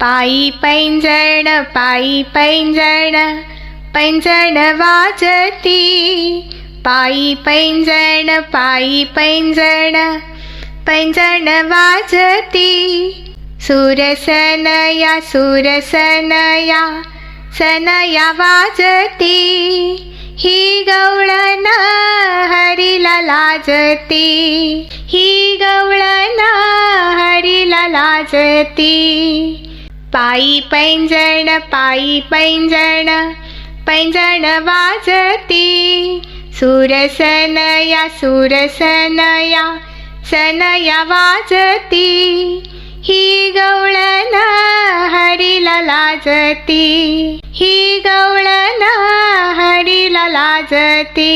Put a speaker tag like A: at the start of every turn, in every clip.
A: पायी पैंजण पायी पैंजण पैंजण वाजती. पायी पैंजण पायी पैंजण पैंजण वाजती. सुरसनया सुरसनया सनया वाजती. ही गवळण हरीला लाजती. ही गवळण हरीला लाजती. पायी पैंजण पायी पैंजण पैंजण वाजती. सुरसनया सुरसनया सनया वाजती. ही गवळण हरीला लाजती. ही गवळण हरीला लाजती.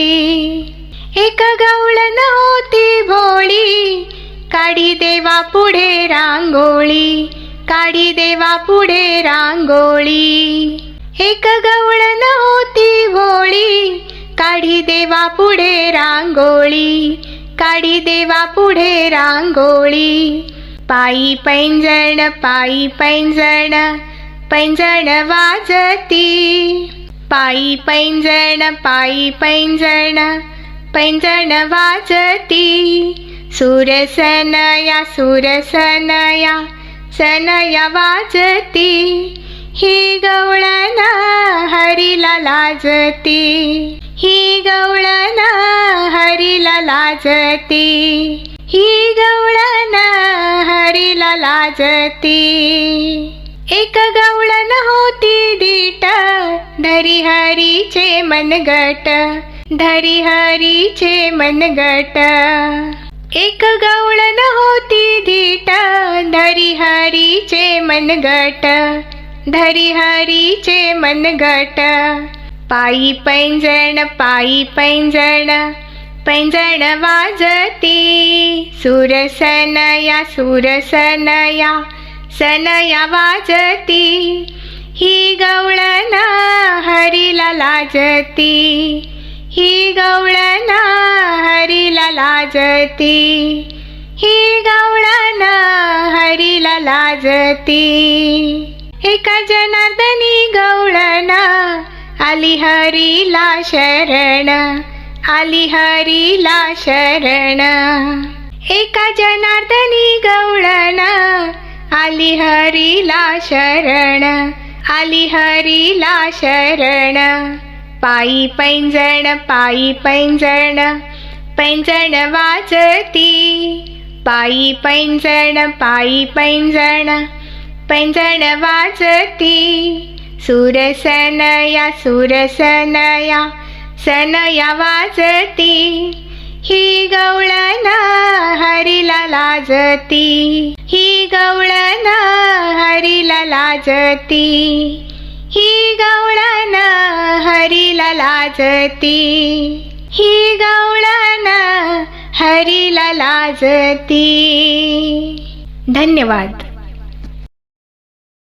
A: एक गवळण होती भोळी काढी देवा पुढे रांगोळी. काढी देवा पुढे रांगोळी. एक गवळण होती भोळी काढी देवा पुढे रांगोळी. काढी देवा पुढे रांगोळी. पायी पैंजण पायी पैंजण पैंजण वाजती. पायी पैंजण पायी पैंजण पैंजण वाजती. सुरसनया सुरसनया सनया वाजती ही गवळण हरीला लाजती. ही गवळण हरीला लाजती ही गवळण हरीला लाजती. एक गवळण होती दीट धरी हरीचे मनगट धरी हरीचे मनगट. एक गवळण होती धीट धरी हरीचे मनगट धरी हरीचे मनगट पायी पैंजण पायी पैंजण पैंजण वाजती. सुरसनया सुरसनया सनया वाजती. ही गवळण हरीला लाजती. ही गवळण हरीला लाजती. ही गवळण हरीला लाजती. एका जनार्दनी गवळण आली हरीला शरण आली हरीला शरण. एका जनार्दनी गवळण आली हरीला शरण आली हरीला शरण. पायी पैंजण पायी पैंजण पैंजण वाजती. पायी पैंजण पायी पैंजण पैंजण वाजती. सुरसनया सुरसनया सनया वाजती. ही गवळण हरीला लाजती. ही गवळण हरीला लाजती. ही गवळण हरीला लाजती. ही गवळण हरीला लाजती. धन्यवाद.